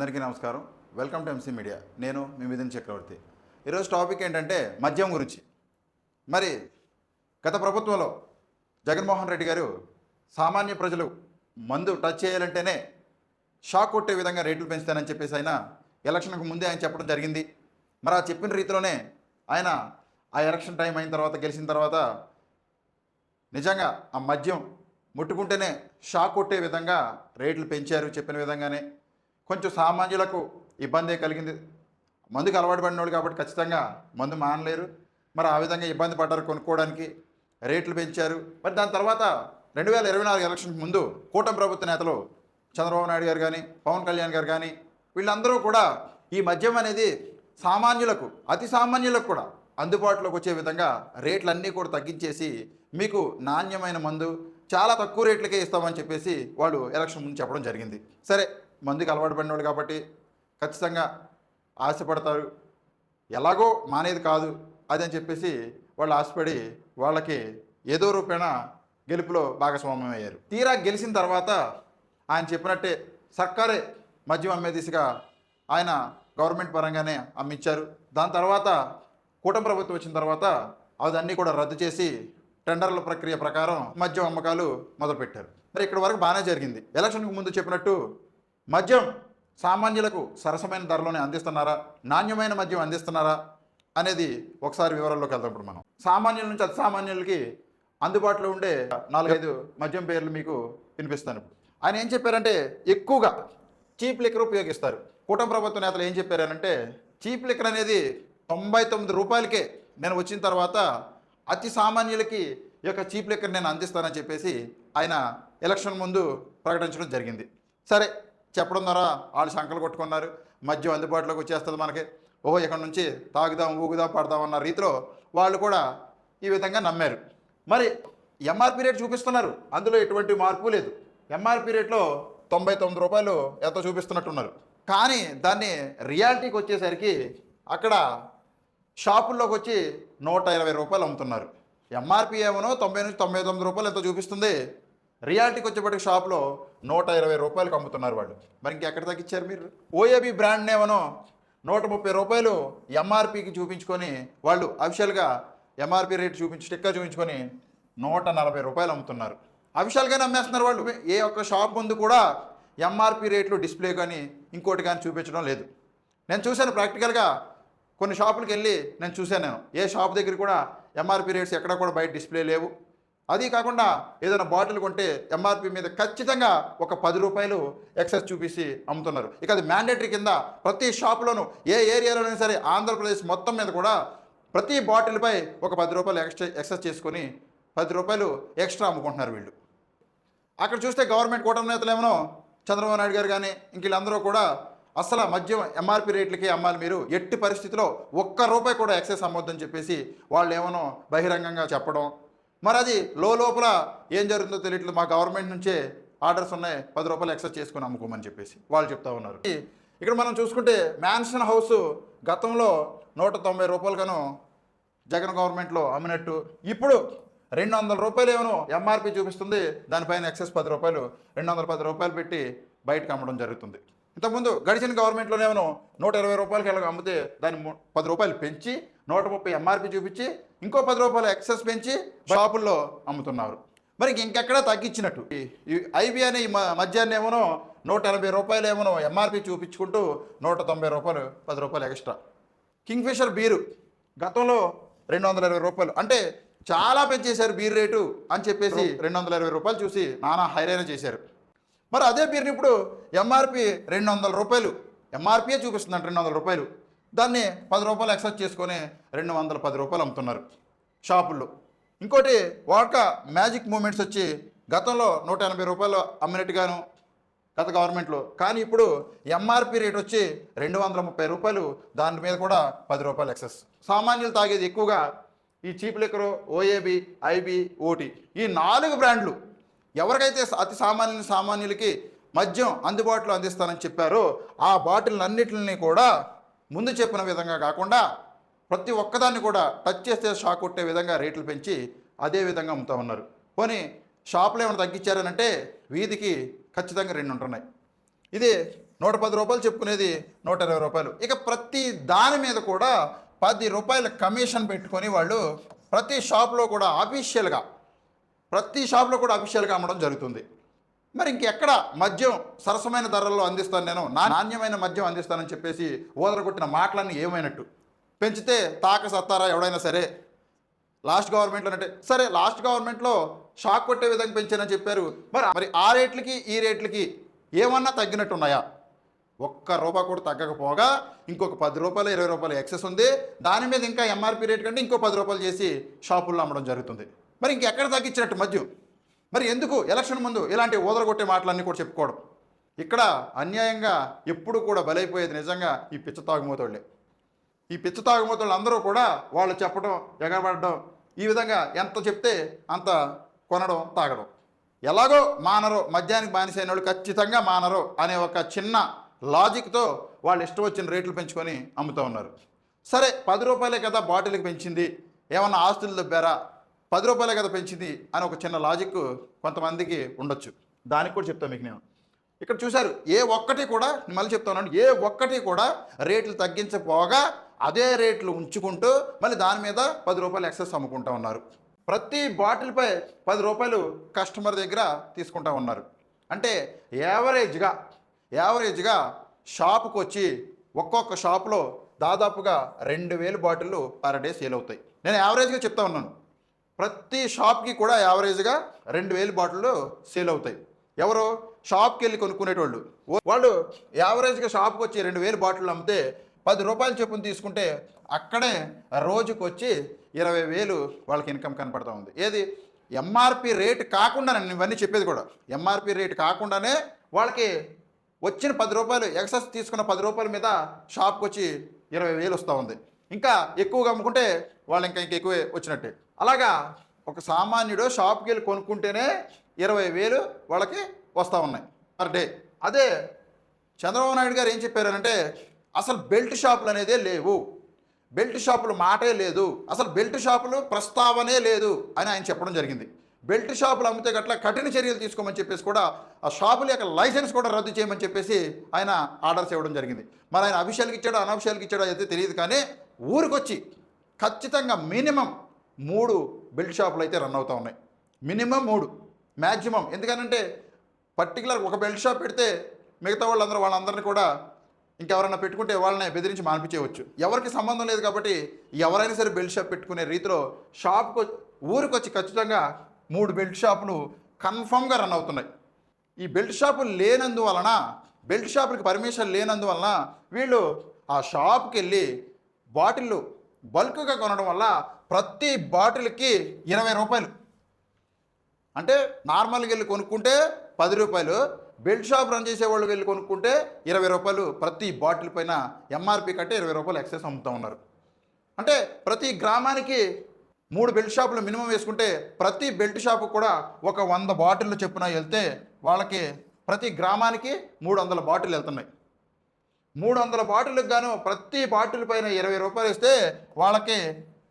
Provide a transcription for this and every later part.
అందరికీ నమస్కారం. Welcome to MC media నేను మీ మిథున్ చక్రవర్తి. ఈరోజు టాపిక్ ఏంటంటే మద్యం గురించి. మరి గత ప్రభుత్వంలో జగన్మోహన్ రెడ్డి గారు సామాన్య ప్రజలు మందు టచ్ చేయాలంటేనే షాక్ కొట్టే విధంగా రేట్లు పెంచుతానని చెప్పేసి ఆయన ఎలక్షన్కు ముందే ఆయన చెప్పడం జరిగింది. మరి ఆ చెప్పిన రీతిలోనే ఆయన ఆ ఎలక్షన్ టైం అయిన తర్వాత గెలిచిన తర్వాత నిజంగా ఆ మద్యం ముట్టుకుంటేనే షాక్ కొట్టే విధంగా రేట్లు పెంచారు చెప్పిన విధంగానే. కొంచెం సామాన్యులకు ఇబ్బంది కలిగింది. మందుకు అలవాటు పడినోళ్ళు కాబట్టి ఖచ్చితంగా మందు మానలేరు. మరి ఆ విధంగా ఇబ్బంది పడ్డారు కొనుక్కోవడానికి. రేట్లు పెంచారు. మరి దాని తర్వాత రెండు వేల ఇరవై నాలుగు ఎలక్షన్కి ముందు కూటమి ప్రభుత్వ నేతలు చంద్రబాబు నాయుడు గారు కానీ పవన్ కళ్యాణ్ గారు కానీ వీళ్ళందరూ కూడా ఈ మద్యం అనేది సామాన్యులకు అతి సామాన్యులకు కూడా అందుబాటులోకి వచ్చే విధంగా రేట్లన్నీ కూడా తగ్గించేసి మీకు నాణ్యమైన మందు చాలా తక్కువ రేట్లకే ఇస్తామని చెప్పేసి వాళ్ళు ఎలక్షన్ ముందు చెప్పడం జరిగింది. సరే మందుకి అలవాటు పడినవాడు కాబట్టి ఖచ్చితంగా ఆశపడతారు. ఎలాగో మానేది కాదు అది అని చెప్పేసి వాళ్ళు ఆశపడి వాళ్ళకి ఏదో రూపేణ గెలుపులో భాగస్వామ్యం అయ్యారు తీరా గెలిచిన తర్వాత ఆయన చెప్పినట్టే సర్కారే మద్యం అమ్మే దిశగా ఆయన గవర్నమెంట్ పరంగానే అమ్మించారు. దాని తర్వాత కూటమి ప్రభుత్వం వచ్చిన తర్వాత అవన్నీ కూడా రద్దు చేసి టెండర్ల ప్రక్రియ ప్రకారం మద్యం అమ్మకాలు మొదలుపెట్టారు. మరి ఇక్కడ వరకు బాగానే జరిగింది. ఎలక్షన్కి ముందు చెప్పినట్టు మద్యం సామాన్యులకు సరసమైన ధరలోనే అందిస్తున్నారా? నాణ్యమైన మద్యం అందిస్తున్నారా? అనేది ఒకసారి వివరాల్లోకి వెళ్దాం ఇప్పుడు మనం. సామాన్యుల నుంచి అతి సామాన్యులకి అందుబాటులో ఉండే నాలుగైదు మద్యం పేర్లు మీకు వినిపిస్తాను ఇప్పుడు. ఆయన ఏం చెప్పారంటే ఎక్కువగా చీప్ లిక్కర్ ఉపయోగిస్తారు. కూటమి ప్రభుత్వ నేతలు ఏం చెప్పారంటే చీప్ లిక్కర్ అనేది తొంభై తొమ్మిది రూపాయలకే నేను వచ్చిన తర్వాత అతి సామాన్యులకి ఈ యొక్క చీప్ లిక్కర్ నేను అందిస్తానని చెప్పేసి ఆయన ఎలక్షన్ ముందు ప్రకటించడం జరిగింది. సరే చెప్పడం ద్వారా వాళ్ళు శంకలు కొట్టుకున్నారు. మద్యం అందుబాటులోకి వచ్చేస్తుంది మనకి. ఓహో ఇక్కడ నుంచి తాగుదాం ఊగుదాం పడదాం అన్న రీతిలో వాళ్ళు కూడా ఈ విధంగా నమ్మారు. మరి ఎంఆర్పి రేట్ చూపిస్తున్నారు. అందులో ఎటువంటి మార్పు లేదు. ఎంఆర్పి రేట్లో తొంభై తొమ్మిది రూపాయలు ఎంతో చూపిస్తున్నట్టున్నారు. కానీ దాన్ని రియాలిటీకి వచ్చేసరికి అక్కడ షాపుల్లోకి వచ్చి నూట ఇరవై రూపాయలు అమ్ముతున్నారు. ఎంఆర్పి ఏమో తొంభై నుంచి తొంభై తొమ్మిది రూపాయలు ఎంతో చూపిస్తుంది. రియాలిటీకి వచ్చేప్పటికి షాప్లో నూట ఇరవై రూపాయలకు అమ్ముతున్నారు వాళ్ళు. మరి ఇంకెక్కడ తగ్గించారు మీరు? ఓఏబి బ్రాండ్ నేమనో నూట ముప్పై రూపాయలు ఎంఆర్పికి చూపించుకొని వాళ్ళు అఫిషియల్గా ఎంఆర్పి రేట్ చూపించి స్టిక్కర్ చూపించుకొని నూట నలభై రూపాయలు అమ్ముతున్నారు. అఫిషియల్గానే అమ్మేస్తున్నారు వాళ్ళు. ఏ ఒక్క షాప్ ముందు కూడా ఎంఆర్పి రేట్లు డిస్ప్లే కానీ ఇంకోటి కానీ చూపించడం లేదు. నేను చూశాను ప్రాక్టికల్గా. కొన్ని షాపులకు వెళ్ళి నేను చూశాను నేను. ఏ షాప్ దగ్గర కూడా ఎంఆర్పి రేట్స్ ఎక్కడ కూడా బయట డిస్ప్లే లేవు. అది కాకుండా ఏదైనా బాటిల్ కొంటే ఎంఆర్పి మీద ఖచ్చితంగా ఒక పది రూపాయలు ఎక్సెస్ చూపిసి అమ్ముతున్నారు. ఇక అది మ్యాండేటరీ కింద ప్రతి షాపులోనూ ఏ ఏరియాలోనైనా సరే ఆంధ్రప్రదేశ్ మొత్తం మీద కూడా ప్రతి బాటిల్పై ఒక పది రూపాయలు ఎక్స్ట్రా ఎక్సెస్ చేసుకొని పది రూపాయలు ఎక్స్ట్రా అమ్ముకుంటున్నారు వీళ్ళు. అక్కడ చూస్తే గవర్నమెంట్ కూటమి నేతలు ఏమనో చంద్రబాబు నాయుడు గారు కానీ ఇంక వీళ్ళందరూ కూడా అసలు మద్యం ఎంఆర్పి రేట్లకి అమ్మాలి మీరు ఎట్టి పరిస్థితిలో ఒక్క రూపాయి కూడా ఎక్సెస్ అమ్మొద్దని చెప్పేసి వాళ్ళు ఏమనో బహిరంగంగా చెప్పడం మరి అది లో లోపల ఏం జరుగుతుందో తెలియట్లేదు. మా గవర్నమెంట్ నుంచే ఆర్డర్స్ ఉన్నాయి. పది రూపాయలు ఎక్సెస్ చేసుకొని అమ్ముకోమని చెప్పేసి వాళ్ళు చెప్తా ఉన్నారు. ఇక్కడ మనం చూసుకుంటే మ్యాన్షన్ హౌస్ గతంలో నూట తొంభై రూపాయలుగాను జగన్ గవర్నమెంట్లో అమ్మినట్టు. ఇప్పుడు రెండు వందల రూపాయలు ఏమో ఎంఆర్పి చూపిస్తుంది. దానిపైన ఎక్సెస్ పది రూపాయలు రెండు వందల పది రూపాయలు పెట్టి బయటకు అమ్మడం జరుగుతుంది. ఇంతకుముందు గడిచిన గవర్నమెంట్లోనేమో నూట ఇరవై రూపాయలకి ఎలా అమ్మితే దాన్ని ము- పది రూపాయలు పెంచి నూట ముప్పై ఎంఆర్పి చూపించి ఇంకో పది రూపాయలు ఎక్సెస్ పెంచి షాపుల్లో అమ్ముతున్నారు. మరి ఇంకెక్కడా తగ్గించినట్టు. ఈ ఐబీ అనే ఈ మ- మద్యాన్ని ఏమోనో నూట ఎనభై రూపాయలు ఏమోనో ఎంఆర్పి చూపించుకుంటూ నూట తొంభై రూపాయలు పది రూపాయలు ఎక్స్ట్రా కింగ్ఫిషర్ బీరు గతంలో రెండు వందల ఇరవై రూపాయలు. అంటే చాలా పెంచేశారు బీర్ రేటు అని చెప్పేసి రెండు వందల ఇరవై రూపాయలు చూసి నానా హైరైన చేశారు. మరి అదే బీర్ని ఇప్పుడు ఎంఆర్పి రెండు వందల రూపాయలు ఎంఆర్పియే చూపిస్తుందంట రెండు వందల రూపాయలు. దాన్ని పది రూపాయలు ఎక్సెస్ చేసుకొని రెండు వందల పది రూపాయలు అమ్ముతున్నారు షాపుల్లో. ఇంకోటి వాడక మ్యాజిక్ మూమెంట్స్ వచ్చి గతంలో నూట ఎనభై రూపాయలు అమ్మినట్టుగాను గత గవర్నమెంట్లో. కానీ ఇప్పుడు ఎంఆర్పి రేట్ వచ్చి రెండు వందల ముప్పై రూపాయలు దాని మీద కూడా పది రూపాయలు ఎక్సెస్ సామాన్యులు తాగేది ఎక్కువగా ఈ చీప్ లిక్కరు ఓఏబి ఐబి ఓటి ఈ నాలుగు బ్రాండ్లు ఎవరికైతే అతి సామాన్యుల సామాన్యులకి మద్యం అందుబాటులో అందిస్తానని చెప్పారో ఆ బాటిల్ కూడా ముందు చెప్పిన విధంగా కాకుండా ప్రతి ఒక్కదాన్ని కూడా టచ్ చేస్తే షాక్ కొట్టే విధంగా రేట్లు పెంచి అదే విధంగా అమ్ముతా ఉన్నారు. పోనీ షాపులు ఏమైనా తగ్గించారనంటే వీధికి ఖచ్చితంగా రెండు ఉంటున్నాయి. ఇది నూట పది రూపాయలు చెప్పుకునేది నూట ఇరవై రూపాయలు. ఇక ప్రతి దాని మీద కూడా పది రూపాయల కమిషన్ పెట్టుకొని వాళ్ళు ప్రతి షాప్లో కూడా అఫీషియల్గా ప్రతి షాప్లో కూడా అఫీషియల్గా అమ్మడం జరుగుతుంది. మరి ఇంకెక్కడ మద్యం సరసమైన ధరల్లో అందిస్తాను నేను? నా నాణ్యమైన మద్యం అందిస్తానని చెప్పేసి ఓదరగొట్టిన మాటలన్నీ ఏమైనట్టు? పెంచితే తాక సత్తారా ఎవడైనా సరే? లాస్ట్ గవర్నమెంట్లో అంటే సరే లాస్ట్ గవర్నమెంట్లో షాక్ కొట్టే విధంగా పెంచానని చెప్పారు. మరి మరి ఆ రేట్లకి ఈ రేట్లకి ఏమన్నా తగ్గినట్టు ఉన్నాయా ఒక్క రూపాయి కూడా తగ్గకపోగా ఇంకొక పది రూపాయలు ఇరవై రూపాయలు ఎక్సెస్ ఉంది. దాని మీద ఇంకా ఎంఆర్పి రేట్ కంటే ఇంకో పది రూపాయలు చేసి షాపుల్లో అమ్మడం జరుగుతుంది. మరి ఇంకెక్కడ తగ్గించినట్టు మద్యం? మరి ఎందుకు ఎలక్షన్ ముందు ఇలాంటి ఊదరగొట్టే మాటలన్నీ కూడా చెప్పుకోవడం? ఇక్కడ అన్యాయంగా ఎప్పుడు కూడా బలైపోయేది నిజంగా ఈ పిచ్చ తాగుమోతోళ్ళే. ఈ పిచ్చ తాగుమోతోళ్ళు అందరూ కూడా వాళ్ళు చెప్పడం ఎగబడడం ఈ విధంగా ఎంత చెప్తే అంత కొనడం తాగడం. ఎలాగో మానరు మద్యానికి బానిసైన వాళ్ళు ఖచ్చితంగా మానరు అనే ఒక చిన్న లాజిక్తో వాళ్ళు ఇష్టం వచ్చిన రేట్లు పెంచుకొని అమ్ముతూ ఉన్నారు. సరే పది రూపాయలే కదా బాటిల్కి పెంచింది ఏమన్నా ఆస్తులు దబ్బారా? పది రూపాయలే కదా పెంచింది అని ఒక చిన్న లాజిక్ కొంతమందికి ఉండొచ్చు. దానికి కూడా చెప్తాను మీకు నేను. ఇక్కడ చూశారు ఏ ఒక్కటి కూడా మళ్ళీ చెప్తాను ఏ ఒక్కటి కూడా రేట్లు తగ్గించపోగా అదే రేట్లు ఉంచుకుంటూ మళ్ళీ దాని మీద పది రూపాయలు ఎక్సెస్ అమ్ముకుంటా ఉన్నారు. ప్రతి బాటిల్పై పది రూపాయలు కస్టమర్ దగ్గర తీసుకుంటా ఉన్నారు. అంటే యావరేజ్గా యావరేజ్గా షాపుకి వచ్చి ఒక్కొక్క షాపులో దాదాపుగా రెండు వేలు బాటిళ్ళు పర్ డే సేల్ అవుతాయి. నేను యావరేజ్గా చెప్తా ఉన్నాను. ప్రతి షాప్కి కూడా యావరేజ్గా రెండు వేలు బాటిళ్ళు సేల్ అవుతాయి. ఎవరు? షాప్కి వెళ్ళి కొనుక్కునేటోళ్ళు. వాళ్ళు యావరేజ్గా షాప్కి వచ్చి రెండు వేలు బాటిళ్ళు అమ్మితే పది రూపాయలు చొప్పున తీసుకుంటే అక్కడే రోజుకు వచ్చి ఇరవై వేలు వాళ్ళకి ఇన్కమ్ కనపడతా ఉంది. ఏది? ఎంఆర్పి రేట్ కాకుండా నేను ఇవన్నీ చెప్పేది కూడా. ఎంఆర్పి రేట్ కాకుండానే వాళ్ళకి వచ్చిన పది రూపాయలు ఎక్సెస్ తీసుకున్న పది రూపాయల మీద షాప్కి వచ్చి ఇరవై వేలు వస్తూ ఉంది. ఇంకా ఎక్కువగా అమ్ముకుంటే వాళ్ళు ఇంకా ఇంకా ఎక్కువే వచ్చినట్టే. అలాగా ఒక సామాన్యుడు షాప్కి వెళ్ళి కొనుక్కుంటేనే ఇరవై వేలు వాళ్ళకి వస్తూ ఉన్నాయి పర్ డే. అదే చంద్రబాబు నాయుడు గారు ఏం చెప్పారంటే అసలు బెల్ట్ షాపులు అనేదే లేవు. బెల్ట్ షాపులు మాటే లేదు. అసలు బెల్ట్ షాపులు ప్రస్తావనే లేదు అని ఆయన చెప్పడం జరిగింది. బెల్ట్ షాపులు అమ్మితే గట్ల కఠిన చర్యలు తీసుకోమని చెప్పేసి కూడా ఆ షాపుల యొక్క లైసెన్స్ కూడా రద్దు చేయమని చెప్పేసి ఆయన ఆర్డర్స్ ఇవ్వడం జరిగింది. మరి ఆయన అఫీషియల్కి ఇచ్చాడో అనఫిషియల్కి ఇచ్చాడో అయితే తెలియదు కానీ ఊరికొచ్చి ఖచ్చితంగా మినిమం మూడు బెల్ట్ షాపులు అయితే రన్ అవుతూ ఉన్నాయి. మినిమం మూడు మ్యాక్సిమం ఎందుకనంటే పర్టికులర్ ఒక బెల్ట్ షాప్ పెడితే మిగతా వాళ్ళందరూ వాళ్ళందరినీ కూడా ఇంకెవరైనా పెట్టుకుంటే వాళ్ళని బెదిరించి మానిపించేయవచ్చు. ఎవరికి సంబంధం లేదు కాబట్టి ఎవరైనా సరే బెల్ట్ షాప్ పెట్టుకునే రీతిలో షాప్కి ఊరికి వచ్చి ఖచ్చితంగా మూడు బెల్ట్ షాపులు కన్ఫామ్గా రన్ అవుతున్నాయి. ఈ బెల్ట్ షాపులు లేనందువలన బెల్ట్ షాపులకి పర్మిషన్ లేనందువలన వీళ్ళు ఆ షాప్కి వెళ్ళి బాటిళ్ళు బల్క్గా కొనడం వల్ల ప్రతి బాటిల్కి ఇరవై రూపాయలు. అంటే నార్మల్గా వెళ్ళి కొనుక్కుంటే పది రూపాయలు బెల్ట్ షాప్ రన్ చేసేవాళ్ళు వెళ్ళి కొనుక్కుంటే ఇరవై రూపాయలు ప్రతి బాటిల్ పైన ఎంఆర్పి కంటే ఇరవై రూపాయలు ఎక్సెస్ అమ్ముతూ ఉన్నారు. అంటే ప్రతి గ్రామానికి మూడు బెల్ట్ షాపులు మినిమం వేసుకుంటే ప్రతి బెల్ట్ షాపు కూడా ఒక వంద బాటిల్ చెప్పున వెళ్తే వాళ్ళకి ప్రతి గ్రామానికి మూడు వందల బాటిల్ వెళ్తున్నాయి. మూడు వందల బాటిల్కి గాను ప్రతి బాటిల్ పైన ఇరవై రూపాయలు ఇస్తే వాళ్ళకి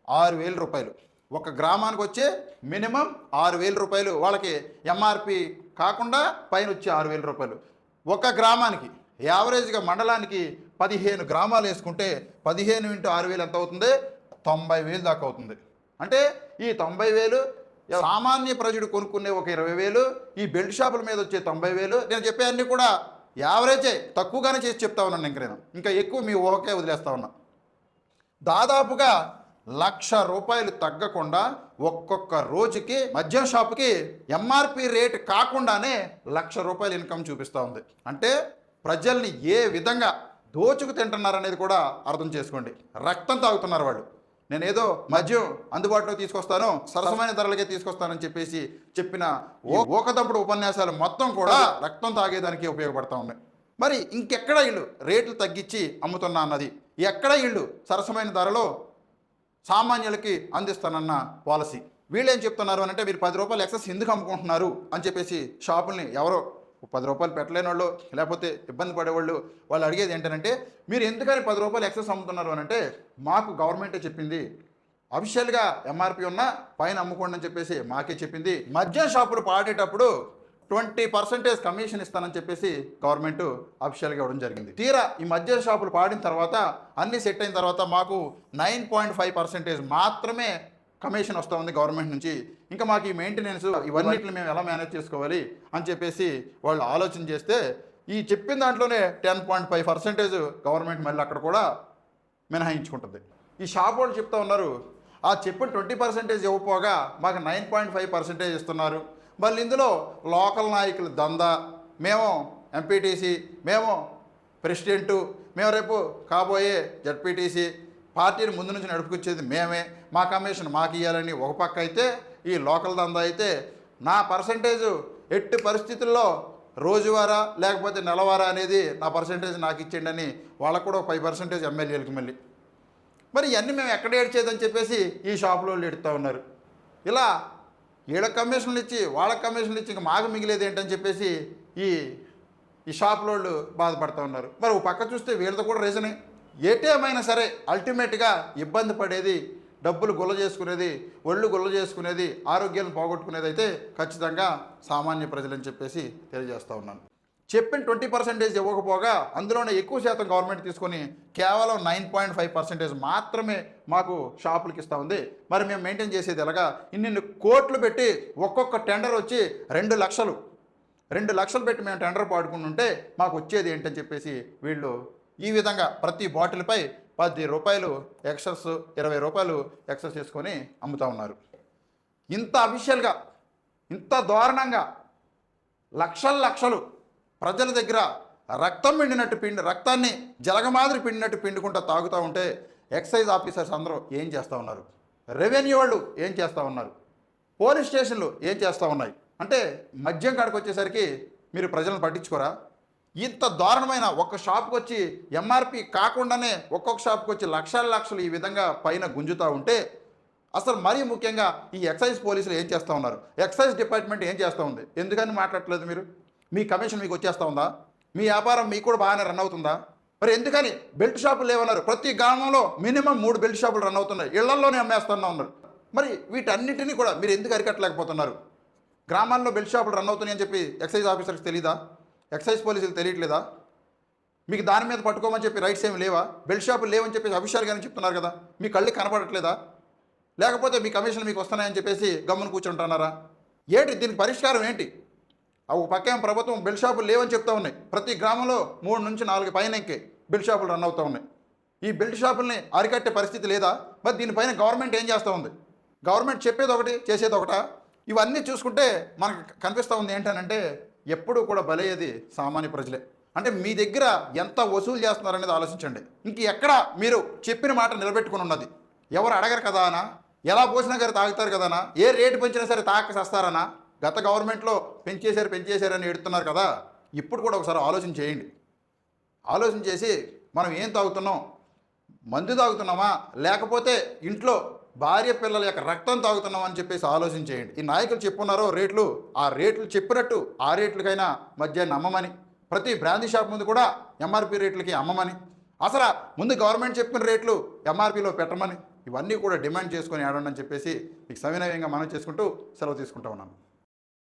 ఆరు వేల రూపాయలు. ఒక గ్రామానికి వచ్చే మినిమం ఆరు వేల రూపాయలు. వాళ్ళకి ఎంఆర్పి కాకుండా పైన వచ్చే ఆరు వేల రూపాయలు. ఒక గ్రామానికి యావరేజ్గా మండలానికి పదిహేను గ్రామాలు వేసుకుంటే పదిహేను ఇంటూ ఆరు వేలు ఎంత అవుతుంది? తొంభై వేలు దాకా అవుతుంది. అంటే ఈ తొంభై వేలు సామాన్య ప్రజడు కొనుక్కునే ఒక ఇరవై వేలు ఈ బెల్ట్ షాపుల మీద వచ్చే తొంభై వేలు నేను చెప్పే అన్నీ కూడా యావరేజే. తక్కువగానే చేసి చెప్తా ఉన్నాను ఇంక నేను. ఇంకా ఎక్కువ మీ ఊహకే వదిలేస్తా ఉన్నా. దాదాపుగా లక్ష రూపాయలు తగ్గకుండా ఒక్కొక్క రోజుకి మద్యం షాపుకి ఎంఆర్పి రేట్ కాకుండానే లక్ష రూపాయలు ఇన్కమ్ చూపిస్తూ ఉంది. అంటే ప్రజల్ని ఏ విధంగా దోచుకు తింటున్నారనేది కూడా అర్థం చేసుకోండి. రక్తం తాగుతున్నారు వాళ్ళు. నేనేదో మద్యం అందుబాటులో తీసుకొస్తాను సరసమైన ధరలకే తీసుకొస్తానని చెప్పేసి చెప్పిన ఓ ఉపన్యాసాలు మొత్తం కూడా రక్తం తాగేదానికి ఉపయోగపడతా ఉన్నాయి. మరి ఇంకెక్కడ ఇల్లు రేట్లు తగ్గించి అమ్ముతున్నా అన్నది? ఎక్కడ ఇల్లు సరసమైన ధరలో సామాన్యులకి అందిస్తానన్న పాలసీ. వీళ్ళు ఏం చెప్తున్నారు అని అంటే మీరు పది రూపాయలు ఎక్సెస్ ఎందుకు అమ్ముకుంటున్నారు? అని చెప్పేసి షాపుల్ని ఎవరో పది రూపాయలు పెట్టలేని వాళ్ళు లేకపోతే ఇబ్బంది పడేవాళ్ళు వాళ్ళు అడిగేది ఏంటంటే మీరు ఎందుకని పది రూపాయలు ఎక్సెస్ అమ్ముతున్నారు? అని అంటే మాకు గవర్నమెంటే చెప్పింది. అఫిషియల్గా ఎంఆర్పి ఉన్న పైన అమ్ముకోండి అని చెప్పేసి మాకే చెప్పింది. మద్యం షాపులు పాడేటప్పుడు ట్వంటీ పర్సెంటేజ్ కమిషన్ ఇస్తానని చెప్పేసి గవర్నమెంట్ అఫీషియల్గా ఇవ్వడం జరిగింది. తీరా ఈ మధ్య షాపులు పాడిన తర్వాత అన్నీ సెట్ అయిన తర్వాత మాకు నైన్ పాయింట్ ఫైవ్ పర్సెంటేజ్ మాత్రమే కమిషన్ వస్తూ ఉంది గవర్నమెంట్ నుంచి. ఇంకా మాకు ఈ మెయింటెనెన్స్ ఇవన్నిటిని మేము ఎలా మేనేజ్ చేసుకోవాలి అని చెప్పేసి వాళ్ళు ఆలోచన చేస్తే ఈ చెప్పిన దాంట్లోనే ten point five percentage government మళ్ళీ అక్కడ కూడా మినహాయించుకుంటుంది. ఈ షాప్ వాళ్ళు చెప్తా ఉన్నారు ఆ చెప్పిన ట్వంటీ పర్సెంటేజ్ ఇవ్వపోగా మాకు నైన్ పాయింట్ ఫైవ్ పర్సెంటేజ్ ఇస్తున్నారు. మళ్ళీ ఇందులో లోకల్ నాయకులు దందా. మేము ఎంపీటీసీ మేము ప్రెసిడెంటు మేము రేపు కాబోయే జడ్పీటీసీ పార్టీని ముందు నుంచి నడుపుకొచ్చేది మేమే. మా కమిషన్ మాకు ఇవ్వాలని ఒక పక్క అయితే ఈ లోకల్ దందా అయితే నా పర్సంటేజు ఎట్టి పరిస్థితుల్లో రోజువారా లేకపోతే నెలవారా అనేది నా పర్సంటేజ్ నాకు ఇచ్చేయండి అని వాళ్ళకు కూడా ఫైవ్ పర్సెంటేజ్ ఎమ్మెల్యేలకు మళ్ళీ. మరి ఇవన్నీ మేము ఎక్కడ ఏడ్చేదని చెప్పేసి ఈ షాపులో వాళ్ళు ఎడుతూ ఉన్నారు. ఇలా వీళ్ళకి కమిషన్లు ఇచ్చి వాళ్ళకి కమిషన్లు ఇచ్చి ఇంకా మాకు మిగిలేదు ఏంటని చెప్పేసి ఈ ఈ షాప్లోళ్ళు బాధపడుతూ ఉన్నారు. మరి ఒక పక్క చూస్తే వీళ్ళతో కూడా రీజనే ఏటేమైనా సరే అల్టిమేట్గా ఇబ్బంది పడేది డబ్బులు గుల్ల చేసుకునేది ఒళ్ళు గుల్ల చేసుకునేది ఆరోగ్యాలను పోగొట్టుకునేది అయితే ఖచ్చితంగా సామాన్య ప్రజలని చెప్పేసి తెలియజేస్తూ ఉన్నాను. చెప్పిన ట్వంటీ పర్సెంటేజ్ ఇవ్వకపోగా అందులోనే ఎక్కువ శాతం గవర్నమెంట్ తీసుకొని కేవలం నైన్ పాయింట్ ఫైవ్ పర్సెంటేజ్ మాత్రమే మాకు షాపులకి ఇస్తూ ఉంది. మరి మేము మెయింటైన్ చేసేది ఎలాగా? ఇన్ని కోట్లు పెట్టి ఒక్కొక్క టెండర్ వచ్చి రెండు లక్షలు. రెండు లక్షలు పెట్టి మేము టెండర్ పాడుకుంటుంటే మాకు వచ్చేది ఏంటని చెప్పేసి వీళ్ళు ఈ విధంగా ప్రతి బాటిల్పై పది రూపాయలు ఎక్సెస్ ఇరవై రూపాయలు ఎక్సెస్ చేసుకొని అమ్ముతా ఉన్నారు. ఇంత అఫీషియల్గా ఇంత దారుణంగా లక్షల లక్షలు ప్రజల దగ్గర రక్తం పిండినట్టు పిండి రక్తాన్ని జలగమాదిరి పిండినట్టు పిండుకుంటూ తాగుతూ ఉంటే ఎక్సైజ్ ఆఫీసర్స్ అందరూ ఏం చేస్తూ ఉన్నారు? రెవెన్యూ వాళ్ళు ఏం చేస్తూ ఉన్నారు? పోలీస్ స్టేషన్లు ఏం చేస్తూ ఉన్నాయి? అంటే మద్యం కాడికి వచ్చేసరికి మీరు ప్రజలను పట్టించుకోరా? ఇంత దారుణమైన ఒక్క షాప్కి వచ్చి ఎంఆర్పి కాకుండానే ఒక్కొక్క షాప్కి వచ్చి లక్షల లక్షలు ఈ విధంగా పైన గుంజుతూ ఉంటే అసలు మరీ ముఖ్యంగా ఈ ఎక్సైజ్ పోలీసులు ఏం చేస్తూ ఉన్నారు? ఎక్సైజ్ డిపార్ట్మెంట్ ఏం చేస్తూ ఉంది? ఎందుకని మాట్లాడలేదు మీరు? మీ కమిషన్ మీకు వచ్చేస్తూ ఉందా? మీ వ్యాపారం మీకు కూడా బాగానే రన్ అవుతుందా? మరి ఎందుకని బెల్ట్ షాపులు లేవన్నారు? ప్రతి గ్రామంలో మినిమం మూడు బెల్ట్ షాపులు రన్ అవుతున్నాయి. ఇళ్ళల్లోనే అమ్మేస్తున్నా ఉన్నారు. మరి వీటన్నిటిని కూడా మీరు ఎందుకు అరికట్టలేకపోతున్నారు? గ్రామాల్లో బెల్ట్ షాపులు రన్ అవుతున్నాయని చెప్పి ఎక్సైజ్ ఆఫీసర్కి తెలీదా? ఎక్సైజ్ పోలీసులు తెలియట్లేదా? మీకు దాని మీద పట్టుకోమని చెప్పి రైట్స్ ఏమి లేవా? బెల్ట్ షాపులు లేవని చెప్పేసి అఫీషియల్ గానే చెప్తున్నారు కదా. మీ కళ్ళు కనపడట్లేదా? లేకపోతే మీ కమిషన్ మీకు వస్తున్నాయని చెప్పేసి గమ్మున కూర్చుంటున్నారా ఏంటి దీనికి పరిష్కారం ఏంటి? ఒక పక్కేం ప్రభుత్వం బెల్ షాపులు లేవని చెప్తా ఉన్నాయి. ప్రతి గ్రామంలో మూడు నుంచి నాలుగు పైన ఇంకే బెల్ షాపులు రన్ అవుతూ ఉన్నాయి. ఈ బెల్ట్ షాపుల్ని అరికట్టే పరిస్థితి లేదా? మరి దీనిపైన గవర్నమెంట్ ఏం చేస్తూ ఉంది? గవర్నమెంట్ చెప్పేది ఒకటి చేసేది ఒకటా? ఇవన్నీ చూసుకుంటే మనకు కనిపిస్తూ ఉంది ఏంటనంటే ఎప్పుడూ కూడా బలయ్యేది సామాన్య ప్రజలే. అంటే మీ దగ్గర ఎంత వసూలు చేస్తున్నారనేది ఆలోచించండి. ఇంక ఎక్కడ మీరు చెప్పిన మాట నిలబెట్టుకుని ఉన్నది? ఎవరు అడగరు కదా అనా? ఎలా పోసినా సరే తాగుతారు కదానా ఏ రేటు పెంచినా సరే తాక చేస్తారనా? గత గవర్నమెంట్లో పెంచేశారు పెంచేశారని ఎడుతున్నారు కదా ఇప్పుడు కూడా ఒకసారి ఆలోచన చేయండి. ఆలోచన చేసి మనం ఏం తాగుతున్నాం? మందు తాగుతున్నామా? లేకపోతే ఇంట్లో భార్య పిల్లల యొక్క రక్తం తాగుతున్నాం అని చెప్పేసి ఆలోచన చేయండి. ఈ నాయకులు చెప్పున్నారో రేట్లు ఆ రేట్లు చెప్పినట్టు ఆ రేట్లకైనా మధ్యాహ్నం అమ్మమని ప్రతి బ్రాందీ షాప్ ముందు కూడా ఎంఆర్పి రేట్లకి అమ్మమని అసలు ముందు గవర్నమెంట్ చెప్పిన రేట్లు ఎంఆర్పిలో పెట్టమని ఇవన్నీ కూడా డిమాండ్ చేసుకొని ఆడండి అని చెప్పేసి మీకు సవినయంగా మనం చేసుకుంటూ సెలవు తీసుకుంటా ఉన్నాను.